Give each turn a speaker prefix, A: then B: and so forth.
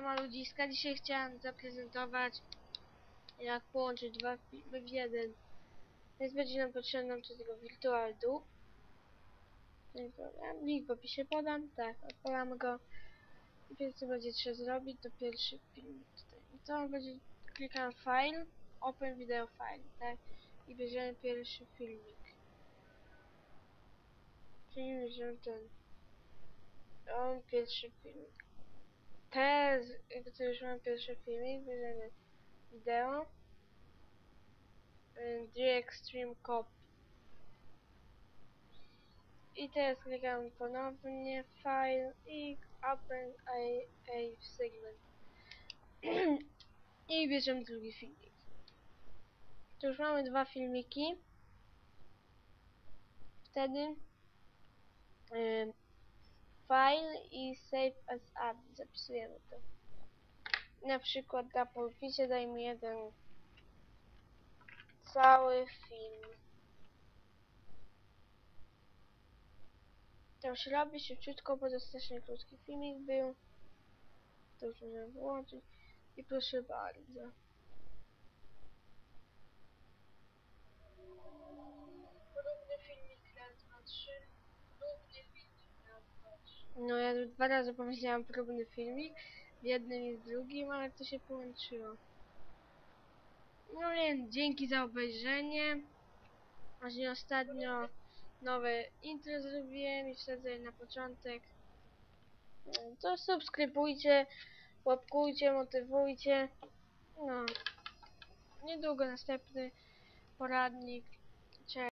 A: Siemaneczka, dzisiaj chciałam zaprezentować jak połączyć dwa filmy w jeden. Więc będzie nam potrzebny do tego Virtual Do. Ten program. Link w opisie podam. Tak, odpalam go. I Pierwsze co będzie trzeba zrobić to pierwszy film tutaj. I to będzie klikam File, Open Video File, tak? I bierzemy pierwszy filmik. Czyli bierzemy ten. On pierwszy filmik. Teraz, mam pierwszy filmik, bierzemy wideo. y, The Extreme Copy. I teraz klikam ponownie File i Open a, a Segment. I bierzemy drugi filmik. To już mamy dwa filmiki. Wtedy y, file i save as app. Zapisujemy to. Na przykład na pulpicie dajmy jeden cały film. To już robi szybciutko, bo to strasznie krótki filmik był. To już można wyłączyć. I proszę bardzo. Podobny filmik na 2, 3. No ja dwa razy powiedziałam próbny filmik. W jednym i w drugim, ale to się połączyło. No więc dzięki za obejrzenie. Właśnie ostatnio nowe intro zrobiłem i wsadzę na początek. To subskrybujcie, łapkujcie, motywujcie. No. Niedługo następny poradnik. Cześć.